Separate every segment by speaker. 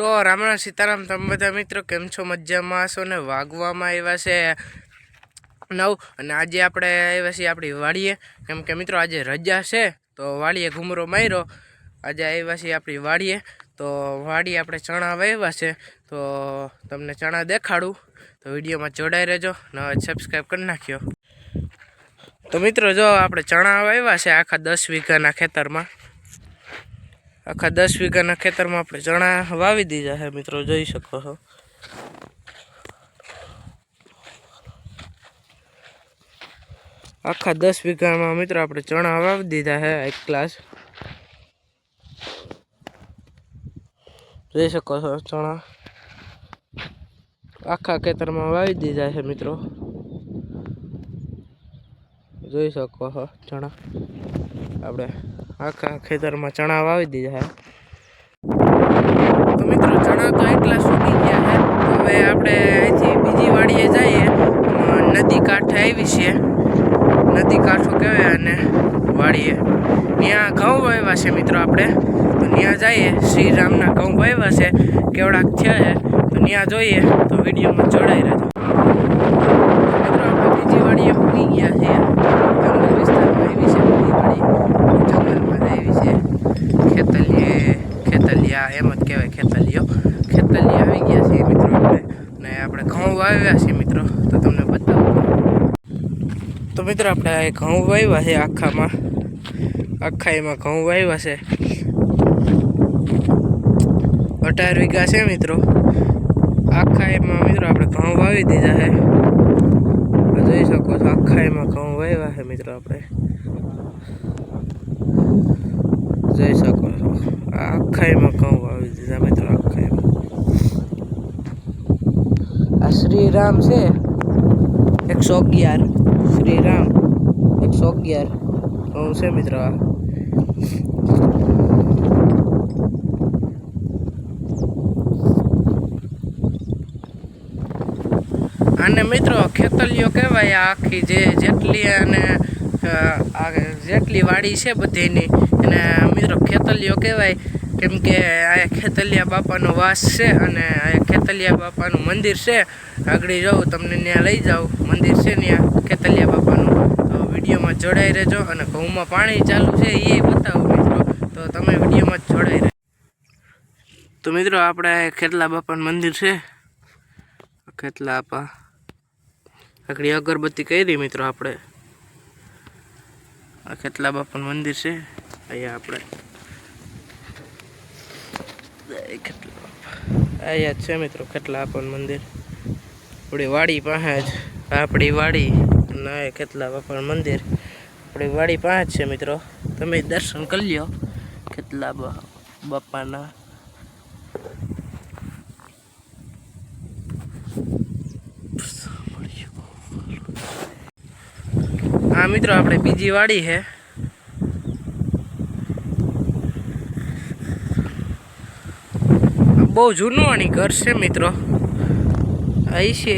Speaker 1: તો રામ રામ સીતારામ, તમે બધા મિત્રો કેમ છો? મજામાં હશો ને? વાગવામાં આવ્યા છે નવ અને આજે આપણે આવ્યા છીએ આપણી વાડીએ. કેમ કે મિત્રો, આજે રજા છે, તો વાડીએ ઘૂમરો માર્યો. આજે આવ્યા છીએ આપણી વાડીએ. તો વાડીએ આપણે ચણા વાવ્યા છે. તો તમને ચણા દેખાડું. તો વિડીયોમાં જોડાઈ રહેજો ને સબસ્ક્રાઈબ કરી નાખ્યો. તો મિત્રો, જો આપણે ચણા વાવ્યા છે આખા દસ વીઘાના ખેતરમાં આખા દસ વીઘાના ખેતરમાં આપણે ચણા વાવી દીધા છે મિત્રો, જોઈ શકો છો. આખા દસ વીઘામાં મિત્રો આપણે ચણા વાવી દીધા છે એક ક્લાસ જોઈ શકો છો ચણા આખા ખેતરમાં વાવી દીધા છે મિત્રો. જોઈ શકો છો ચણા. આપણે આખા ખેતરમાં ચણા વાવી દીધા તો મિત્રો, ચણા તો એટલા સુકી ગયા છે. હવે આપણે અહીંથી બીજી વાડીએ જઈએ. નદી કાંઠે આવી છે. નદી કાંઠો કહેવાય અને વાડીએ. ત્યાં ઘઉં વાવ્યા છે મિત્રો આપણે. તો ત્યાં જઈએ. શ્રી રામના ઘઉં વાવ્યા છે. કેવડાક થયા છે. તો ત્યાં જોઈએ. તો વિડીયોમાં જોડાઈ રહેજો મિત્રો આપણે બીજી વાડીએ પૂગી ગયા છીએ જંગલ વિસ્તારમાં આવી છે બધી વાડી જંગલમાં જ આવી છે ખેતલીએ ખેતલિયા એમ જ કહેવાય ખેતલિયો ખેતલિયા આવી ગયા છે મિત્રો આપણે. ને આપણે ઘઉં વાવ્યા છે મિત્રો, તો તમને બતાવું. તો મિત્રો આપણે ઘઉં વાવ્યા છે આખામાં. આખા એમાં ઘઉં વાવ્યા છે. અઢાર વીઘા છે મિત્રો. આખા એમાં મિત્રો આપણે ઘઉં વાવી દીધા છે. જોઈ શકો છો, આખા એમાં ઘઉં વાવ્યા છે મિત્રો આપણે. જોઈ શકો આખા એમાં કહું આવી દીધા મિત્રો આખા એમાં આ શ્રીરામ છે. એકસો અગિયાર. શ્રીરામ, એકસો અગિયાર. કહું છે મિત્રો આ. અને મિત્રો ખેતલીઓ કહેવાય આખી જે જેટલી અને આ જેટલી વાડી છે બધીની, એને મિત્રો ખેતલીઓ કહેવાય, કેમ કે આ ખેતલિયા બાપાનો વાસ છે અને આ ખેતલિયા બાપાનું મંદિર છે. આગળ જાઉં તમને ત્યાં લઈ જાઉં મંદિર છે ત્યાં ખેતલિયા બાપાનું. તો વિડીયોમાં જોડાઈ રહેજો અને ઘઉંમાં પાણી ચાલુ છે, એ બતાવો મિત્રો. તો તમે વિડીયોમાં જોડાઈ રહેજો. તો મિત્રો, આપણે ખેતલા બાપાનું મંદિર છે. ખેતલા બાપા. આગળ અગરબત્તી કરી, મિત્રો, આપણે. આ કેટલા બાપાનું મંદિર છે? અહીંયા આપણે. કેટલા અહીંયા છે મિત્રો, કેટલા બાપાનું મંદિર? આપણી વાડી પાસે જ આપણી વાડી ના કેટલા બાપાનું મંદિર? આપણી વાડી પાસે જ છે મિત્રો. તમે દર્શન કરી લ્યો, કેટલા બાપાના. મિત્રો, આપણે બીજી વાડી છે. બહુ જૂનવાણી ઘર છે મિત્રો. અહીં છે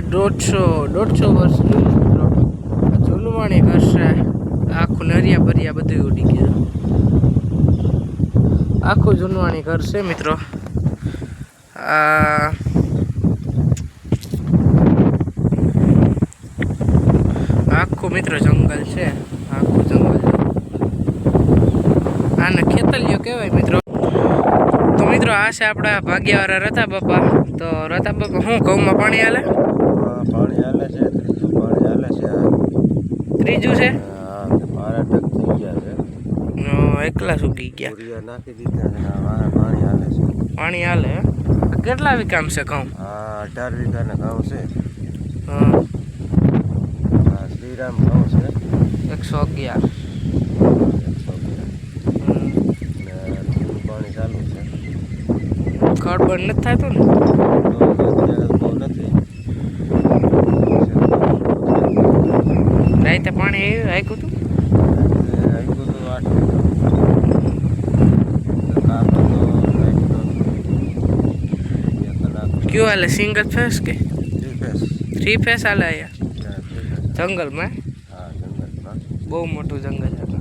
Speaker 1: દોઢસો દોઢસો આ જૂનવાણી ઘર છે. આખું નરિયા બરિયા બધું ઉડી ગયું. આખું જૂનવાણી ઘર છે મિત્રો. આ આખું મિત્રો જંગલ છે. આખું જંગલ આને ખેતલિયો કહેવાય મિત્રો. તો મિત્રો આ છે આપણા ભાગ્યવાળા રતા બાપા. તો રતા બાપા શું ઘઉંમાં પાણી હાલે?
Speaker 2: હા, પાણી હાલે છે ત્રીજું પાણી હાલે છે
Speaker 1: ત્રીજું છે?
Speaker 2: હા મારા ટક થઈ ગયા છે.
Speaker 1: એકલા સુકી ગયા.
Speaker 2: નાખી દીધા છે પાણી હાલે છે.
Speaker 1: પાણી હાલે કેટલા વિકામ છે ઘઉં?
Speaker 2: આ અઢાર વીઘાના ઘઉં છે.
Speaker 1: અ,
Speaker 2: આ ભાવ છે.
Speaker 1: એકસો અગિયાર.
Speaker 2: એકસો ધીરું પાણી ચાલુ છે.
Speaker 1: ખડ બંધ નથી થતું ને? રાતે પાણી આવ્યું હતું
Speaker 2: આવ્યું તો? આઠ કાપડ તો. નાખ્યું એક કલાક
Speaker 1: કયું હાલે? સિંગલ ફેસ જંગલમાં?
Speaker 2: હા જંગલમાં.
Speaker 1: બહુ મોટું જંગલ છે
Speaker 2: તો.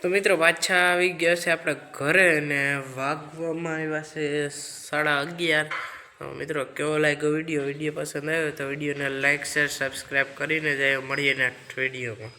Speaker 1: તો મિત્રો પાછા આવી ગયા છે આપણે ઘરે ને વાગવામાં આવ્યા છે સાડા અગિયાર. મિત્રો કેવો લાગ્યો વીડિયો? વીડિયો પસંદ આવ્યો તો વિડીયોને લાઇક શેર સબસ્ક્રાઈબ કરીને જાય મળીએ નેક્સ્ટ વિડીયોમાં.